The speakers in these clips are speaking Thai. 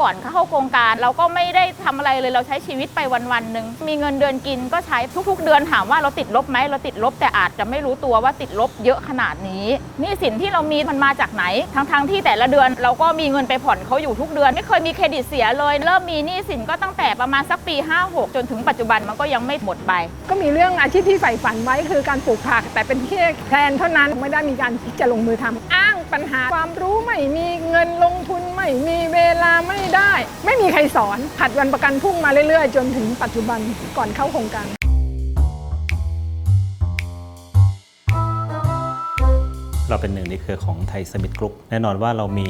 ก่อนเข้าโครงการ เราก็ไม่ได้ทำอะไรเลยเราใช้ชีวิตไปวันๆหนึ่งมีเงินเดือนกินก็ใช้ทุก ๆ เดือนถามว่าเราติดลบไหมเราติดลบแต่อาจจะไม่รู้ตัวว่าติดลบเยอะขนาดนี้หนี่สินที่เรามีมันมาจากไหน ทั้งๆที่แต่ละเดือนเราก็มีเงินไปผ่อนเขาอยู่ทุกเดือน ไม่เคยมีเครดิตเสียเลยเริ่มมีหนี้สินก็ตั้งแต่ประมาณสักปี 56 จนถึงปัจจุบันมันก็ยังไม่หมดไป ก็มีเรื่องอาชีพที่ใฝ่ฝันไว้คือการปลูกผัก แต่เป็นแค่แพลนเท่านั้นไม่ได้มีการที่จะลงมือทำอ้างปัญหาความรู้ไม่มีเงินลงทุนไม่มีเวลาไม่ได้ ไม่มีใครสอนผัดวันประกันพรุ่งมาเรื่อยๆ จนถึงปัจจุบันก่อนเข้าโครงการ เราเป็นหนึ่งในเครือของไทยสมิธกรุ๊ปแน่นอนว่าเรามี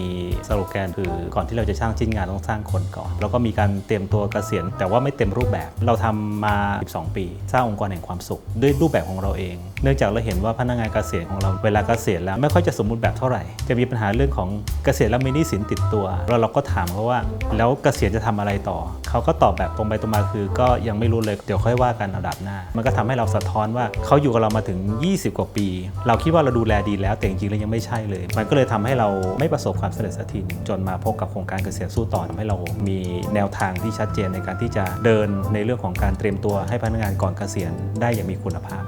สโลแกนคือก่อนที่เราจะสร้างชิ้นงานต้องสร้างคนก่อน แล้วก็มีการเตรียมตัวเกษียณแต่ว่าไม่เต็มรูปแบบ เราทำมา 12 ปี สร้างองค์กรแห่งความสุข ด้วยรูปแบบของเราเอง เนื่องจากเราเห็นว่าพนักงานเกษียณของเราเวลาเกษียณแล้วไม่ค่อยจะสมบูรณ์แบบเท่าไหร่ จะมีปัญหาเรื่องของเกษียณแล้วมีหนี้สินติดตัวแล้วเราก็ถามเขาว่า แล้วเกษียณจะทำอะไรต่อ เขาก็ตอบแบบตรงไปตรงมาคือ ก็ยังไม่รู้เลยเดี๋ยวค่อยว่ากันอันดับหน้า มันก็ทำให้เราสะท้อนว่าเขาอยู่กับเรามาถึง 20 กว่าปี เราคิดว่าเราดูแลดีแล้วแต่จริงๆแล้วยังไม่ใช่เลย มันก็เลยทำให้เราไม่ประสบความสำเร็จสักทีหนึ่งจนมาพบกับโครงการเกษียณสู้ต่อทำให้เรามีแนวทางที่ชัดเจนในการที่จะเดินในเรื่องของการเตรียมตัวให้พนักงานก่อนเกษียณได้อย่างมีคุณภาพ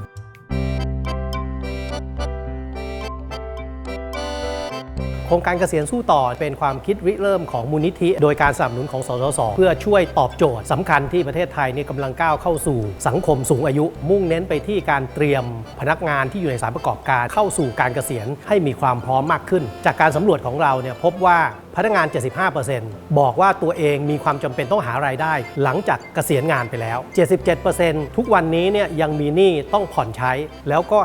โครงการเกษียณสู้ต่อเป็นความคิดริเริ่มของมูลนิธิ โดยการสนับสนุนของสสสเพื่อช่วยตอบโจทย์สำคัญที่ประเทศไทยนี่กำลังก้าวเข้าสู่สังคมสูงอายุ มุ่งเน้นไปที่การเตรียมพนักงานที่อยู่ในสายประกอบการเข้าสู่การเกษียณให้มีความพร้อมมากขึ้น จากการสำรวจของเราเนี่ยพบว่าพนักงาน 75%บอกว่าตัวเองมีความจำเป็นต้องหารายได้ หลังจากเกษียณงานไปแล้ว 77%ทุกวันนี้เนี่ยยังมีหนี้ต้องผ่อนใช้ แล้วก็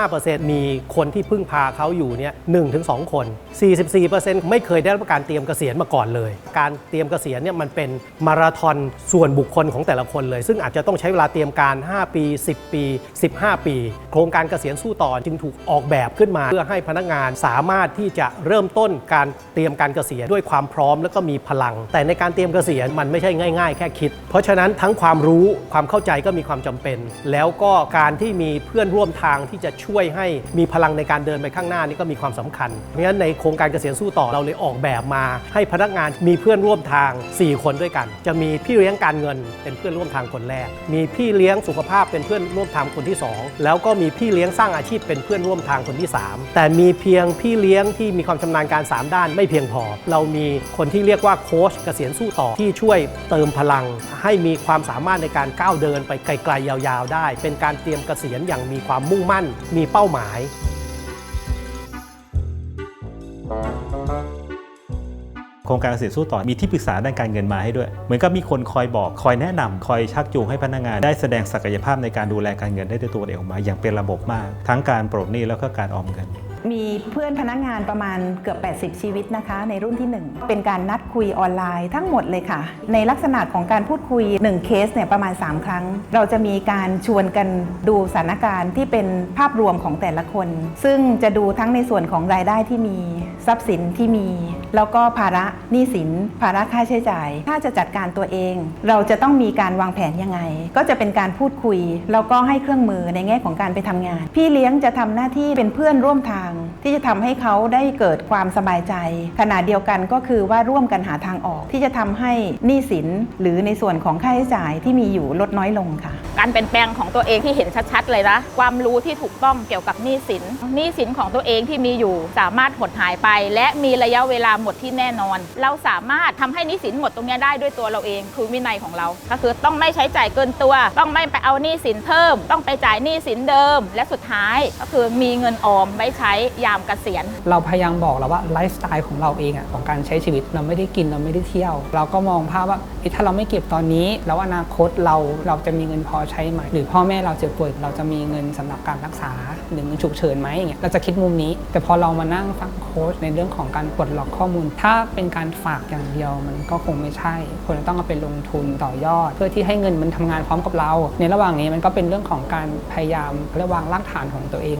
55%มีคนที่พึ่งพาเขาอยู่เนี่ย1-2 คน 44%ไม่เคยได้รับการเตรียมเกษียณมาก่อนเลย การเตรียมเกษียณเนี่ยมันเป็นมาราธอนส่วนบุคคลของแต่ละคนเลย ซึ่งอาจจะต้องใช้เวลาเตรียมการ 5 ปี 10 ปี 15 ปี โครงการเกษียณสู้ต่อจึงถูกออกแบบขึ้นมา เพื่อให้พนักงานสามารถที่จะเริ่มต้นการเตรียมการเกษียณด้วยความพร้อมแล้วก็มีพลัง แต่ในการเตรียมเกษียณมันไม่ใช่ง่าย ๆ แค่คิด เพราะฉะนั้นทั้งความรู้ความเข้าใจก็มีความจำเป็น แล้วก็การที่มีเพื่อนร่วมทางที่จะช่วยให้มีพลังในการเดินไปข้างหน้านี่ก็มีความสำคัญ เพราะฉะนั้นในโครงการเกษียณสู้ต่อเราเลยออกแบบมา ให้พนักงานมีเพื่อนร่วมทาง 4 คนด้วยกัน จะมีพี่เลี้ยงการเงินเป็นเพื่อนร่วมทางคนแรก มีพี่เลี้ยงสุขภาพเป็นเพื่อนร่วมทางคนที่สองแล้วก็มีพี่เลี้ยงสร้างอาชีพเป็นเพื่อนร่วมทางคนที่สามแต่มีเพียงพี่เลี้ยงที่มีความชำนาญการสามด้านไม่เพียงพอเรามีคนที่เรียกว่าโค้ชเกษียณสู้ต่อที่ช่วยเติมพลัง ให้มีความสามารถในการก้าวเดินไปไกลๆยาวๆ ได้ เป็นการเตรียมเกษียณอย่างมีความมุ่งมั่น มีเป้าหมายโครงการเกษตรสู้ต่อมีที่ปรึกษาด้านการเงินมาให้ด้วย เหมือนกับมีคนคอยบอก คอยแนะนำคอยชักจูงให้พนักงานได้แสดงศักยภาพในการดูแลการเงินได้ด้วยตัวเองออกมา อย่างเป็นระบบมาก ทั้งการปลดหนี้แล้วก็การออมเงิน มีเพื่อนพนักงานประมาณเกือบ 80 ชีวิตนะคะ ในรุ่นที่ 1 เป็นการนัดคุยออนไลน์ทั้งหมดเลยค่ะ ในลักษณะของการพูดคุย 1 เคสเนี่ยประมาณ 3 ครั้ง เราจะมีการชวนกันดูสถานการณ์ที่เป็นภาพรวมของแต่ละคน ซึ่งจะดูทั้งในส่วนของรายได้ที่มีทรัพย์สินที่มี แล้วก็ภาระหนี้สิน ภาระค่าใช้จ่าย ถ้าจะจัดการตัวเอง เราจะต้องมีการวางแผนยังไง ก็จะเป็นการพูดคุย แล้วก็ให้เครื่องมือในแง่ของการไปทำงาน พี่เลี้ยงจะทำหน้าที่เป็นเพื่อนร่วมทาง ที่จะทำให้เขาได้เกิดความสบายใจ ขณะเดียวกันก็คือว่าร่วมกันหาทางออกที่จะทำให้หนี้สิน หรือในส่วนของค่าใช้จ่ายที่มีอยู่ลดน้อยลงค่ะ การเปลี่ยนแปลงของตัวเองที่เห็นชัดๆเลยนะ ความรู้ที่ถูกต้องเกี่ยวกับหนี้สินหนี้สินของตัวเองที่มีอยู่ สามารถหดหายไป และมีระยะเวลาหมดที่แน่นอน เราสามารถทำให้หนี้สินหมดตรงนี้ได้ด้วยตัวเราเอง คือวินัยของเรา ก็คือต้องไม่ใช้จ่ายเกินตัว ต้องไม่ไปเอาหนี้สินเพิ่ม ต้องไปจ่ายหนี้สินเดิม และสุดท้ายก็คือมีเงินออมไว้ใช้ยามเกษียณ เราพยายามบอกแล้วว่าไลฟ์สไตล์ของเราเองอะของการใช้ชีวิตเราไม่ได้กินเราไม่ได้เที่ยว เราก็มองภาพว่าถ้าเราไม่เก็บตอนนี้แล้วอนาคตเราเราจะมีเงินพอใช้ไหมหรือพ่อแม่เราเจ็บป่วยเราจะมีเงินสำหรับการรักษาหรือเงินฉุกเฉินไหมอย่างเงี้ยเราจะคิดมุมนี้ แต่พอเรามานั่งฟังโค้ชในเรื่องของการปลดล็อกข้อมูล ถ้าเป็นการฝากอย่างเดียวมันก็คงไม่ใช่ควรจะต้องเอาไปลงทุนต่อยอด เพื่อที่ให้เงินมันทำงานพร้อมกับเรา ในระหว่างนี้มันก็เป็นเรื่องของการพยายามเรียกวางรากฐานของตัวเอง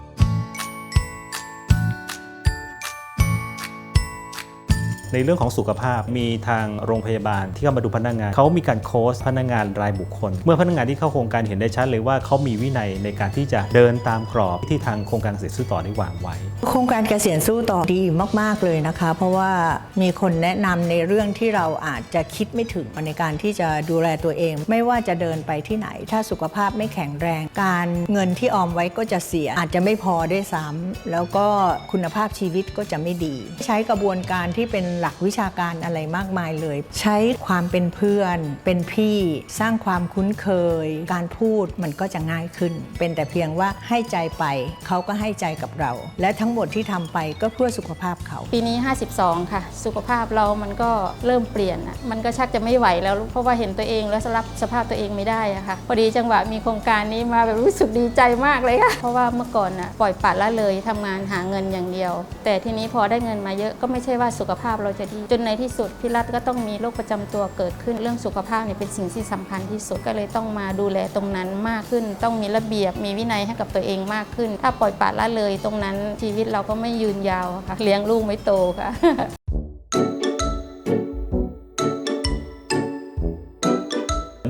ในเรื่องของสุขภาพมีทางโรงพยาบาลที่เข้ามาดูพนักงานเขามีการโค้ชพนักงานรายบุคคล เมื่อพนักงานที่เข้าโครงการเห็นได้ชัดเลยว่าเขามีวินัยในการที่จะเดินตามกรอบที่ทางโครงการเกษตรซื้ต่อได้วางไว้ โครงการเกษียณสู้ต่อดีมาก ๆเลยนะคะ เพราะว่ามีคนแนะนำในเรื่องที่เราอาจจะคิดไม่ถึงในการที่จะดูแลตัวเอง ไม่ว่าจะเดินไปที่ไหน ถ้าสุขภาพไม่แข็งแรง การเงินที่ออมไว้ก็จะเสียอาจจะไม่พอด้วยซ้ำแล้วก็คุณภาพชีวิตก็จะไม่ดี ใช้กระบวนการที่เป็นหลักวิชาการอะไรมากมายเลย ใช้ความเป็นเพื่อน เป็นพี่สร้างความคุ้นเคย การพูดมันก็จะง่ายขึ้น เป็นแต่เพียงว่าให้ใจไป เขาก็ให้ใจกับเรา และทั้งหมดที่ทำไปก็เพื่อสุขภาพเขา ปีนี้ 52 ค่ะ สุขภาพเรามันก็เริ่มเปลี่ยนอะมันก็ชักจะไม่ไหวแล้วเพราะว่าเห็นตัวเองแล้วรับสภาพตัวเองไม่ได้อะค่ะพอดีจังหวะมีโครงการนี้มาแบบรู้สึกดีใจมากเลยค่ะเพราะว่าเมื่อก่อนอะปล่อยปละละเลยทำงานหาเงินอย่างเดียว แต่ทีนี้พอได้เงินมาเยอะก็ไม่ใช่ว่าสุขภาพเราจะดีจนในที่สุดพี่รัฐก็ต้องมีโรคประจำตัวเกิดขึ้นเรื่องสุขภาพเนี่ยเป็นสิ่งที่สำคัญที่สุดก็เลยต้องมาดูแลตรงนั้นมากขึ้น ต้องมีระเบียบมีวินัยให้กับตัวเองมากขึ้น ถ้าปล่อยปละละเลยตรงนั้นชีวิตเราก็ไม่ยืนยาวค่ะเลี้ยงลูกไม่โตค่ะ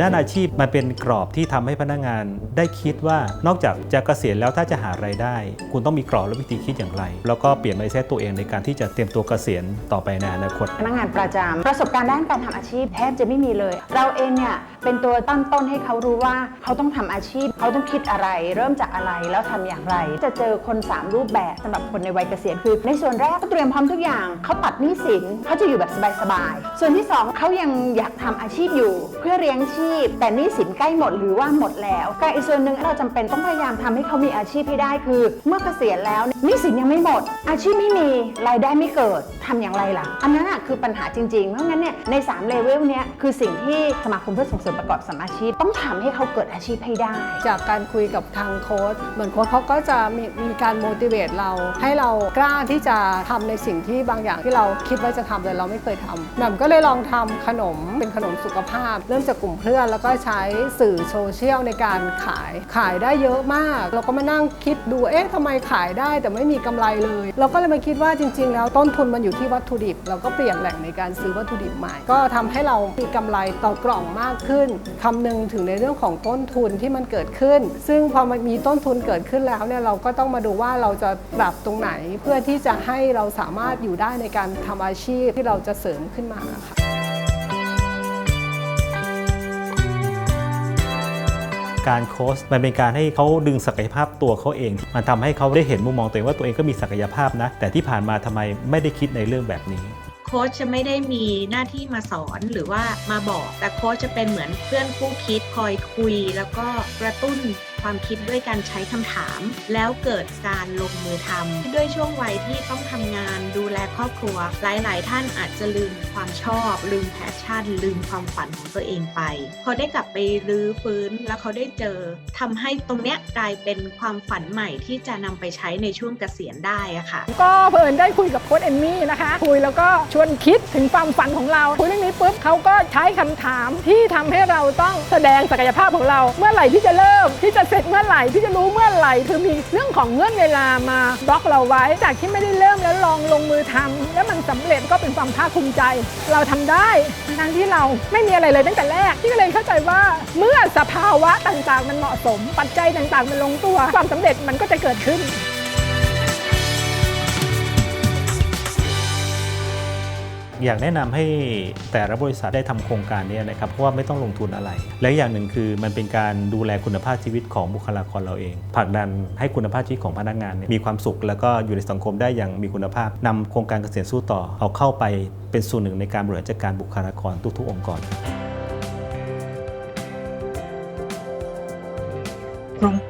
ด้านอาชีพมันเป็นกรอบที่ทำให้พนักงานได้คิดว่านอกจากจะเกษียณแล้วถ้าจะหารายได้ คุณต้องมีกรอบและวิธีคิดอย่างไร แล้วก็เปลี่ยน mindset ตัวเองในการที่จะเตรียมตัวเกษียณต่อไปในอนาคตพนักงานประจำประสบการณ์ด้านการทำอาชีพแทบจะไม่มีเลย เราเองเนี่ยเป็นตัวตั้งต้นให้เขารู้ว่าเขาต้องทำอาชีพ เขาต้องคิดอะไร เริ่มจากอะไรแล้วทำอย่างไร จะเจอคน 3 รูปแบบสำหรับคนในวัยเกษียณคือ ในส่วนแรกก็เตรียมพร้อมทุกอย่างเขาตัดหนี้สินเขาจะอยู่แบบสบายๆส่วนที่สองเขายังอยากทำอาชีพอยู่ เพื่อเลี้ยงชีพแต่หนี้สินใกล้หมดหรือว่าหมดแล้วก็อีกส่วนหนึ่งเราจำเป็นต้องพยายามทำให้เขามีอาชีพให้ได้คือ เมื่อเกษียณแล้วหนี้สินยังไม่หมด อาชีพไม่มีรายได้ไม่เกิดทำอย่างไรล่ะ อันนั้นอะคือปัญหาจริงๆ เพราะงั้นเนี่ยใน3เลเวลเนี้ยคือสิ่งที่สมาคมเพื่อส่งเสริมประกอบสมาชีพต้องทำให้เขาเกิดอาชีพให้ได้ จากการคุยกับทางโค้ชเหมือนโค้ชเขาก็จะมีมีการ motivate เรา ให้เรากล้าที่จะทำในสิ่งที่บางอย่างที่เราคิดว่าจะทำแต่เราไม่เคยทำแหม่มก็เลยลองทำขนมเป็นขนมสุขภาพ เริ่มจากกลุ่มเพื่อนแล้วก็ใช้สื่อโซเชียลในการขายขายได้เยอะมาก เราก็มานั่งคิดดูเอ๊ะทำไมขายได้แต่ไม่มีกำไรเลย เราก็เลยมาคิดว่าจริง ๆ แล้วต้นทุนมันอยู่ที่วัตถุดิบ เราก็เปลี่ยนแหล่งในการซื้อวัตถุดิบใหม่ ก็ทำให้เรามีกำไรต่อกล่องมากขึ้นคำนึงถึงในเรื่องของต้นทุนที่มันเกิดขึ้น ซึ่งพอมันมีต้นทุนเกิดขึ้นแล้วเนี่ยเราก็ต้องมาดูว่าเราจะปรับตรงไหน เพื่อที่จะให้เราสามารถอยู่ได้ในการทำอาชีพที่เราจะเสริมขึ้นมาค่ะ การโค้ชมันเป็นการให้เขาดึงศักยภาพตัวเขาเอง มันทำให้เขาได้เห็นมุมมองตัวเองว่าตัวเองก็มีศักยภาพนะ แต่ที่ผ่านมาทำไมไม่ได้คิดในเรื่องแบบนี้ โค้ชจะไม่ได้มีหน้าที่มาสอนหรือว่ามาบอก แต่โค้ชจะเป็นเหมือนเพื่อนคู่คิดคอยคุย แล้วก็กระตุ้นความคิดด้วยการใช้คำถาม แล้วเกิดการลงมือทำด้วยช่วงวัยที่ต้องทำงานดูแลครอบครัว หลายๆ ท่านอาจจะลืมความชอบ ลืมแพชชั่น ลืมความฝันของตัวเองไปพอได้กลับไปรื้อฟื้นแล้วเขาได้เจอทำให้ตรงเนี้ยกลายเป็นความฝันใหม่ที่จะนำไปใช้ในช่วงเกษียณได้อะค่ะก็เพลินได้คุยกับโค้ชเอมมี่นะคะ คุยแล้วก็ชวนคิดถึงความฝันของเราคุยเรื่องนี้ปุ๊บเขาก็ใช้คำถามที่ทำให้เราต้องแสดงศักยภาพของเรา เมื่อไหร่ที่จะเริ่มที่จะเสร็จเมื่อไหร่ที่จะรู้เมื่อไหร่คือมีเรื่องของเงื่อนเวลามาบล็อกเราไว้จากที่ไม่ได้เริ่มแล้วลองลงมือทำแล้วมันสำเร็จก็เป็นความภาคภูมิใจ เราทำได้ทั้งที่เราไม่มีอะไรเลยตั้งแต่แรกที่ก็เลยเข้าใจว่าเมื่อสภาวะต่างๆ มันเหมาะสม ปัจจัยต่างๆ มันลงตัว ความสำเร็จมันก็จะเกิดขึ้น อยากแนะนำให้แต่ละบริษัทได้ทำโครงการนี้นะครับเพราะว่าไม่ต้องลงทุนอะไร และอย่างหนึ่งคือมันเป็นการดูแลคุณภาพชีวิตของบุคลากรเราเองผลักดันให้คุณภาพชีวิตของพนักงานนมีความสุข แล้วก็อยู่ในสังคมได้อย่างมีคุณภาพนำโครงการเกษียณสู้ต่อเอาเข้าไปเป็นส่วนหนึ่งในการบริหารจัดการบุคลากรทุกๆองค์กร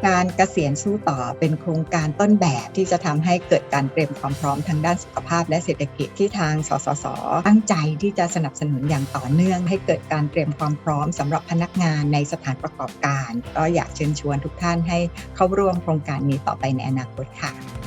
การเกษียณสู้ต่อเป็นโครงการต้นแบบที่จะทำให้เกิดการเตรียมความพร้อมทางด้านสุขภาพและเศรษฐกิจที่ทางสสส ตั้งใจที่จะสนับสนุนอย่างต่อเนื่อง ให้เกิดการเตรียมความพร้อมสำหรับพนักงานในสถานประกอบการ ก็อยากเชิญชวนทุกท่านให้เข้าร่วมโครงการนี้ต่อไปในอนาคตค่ะ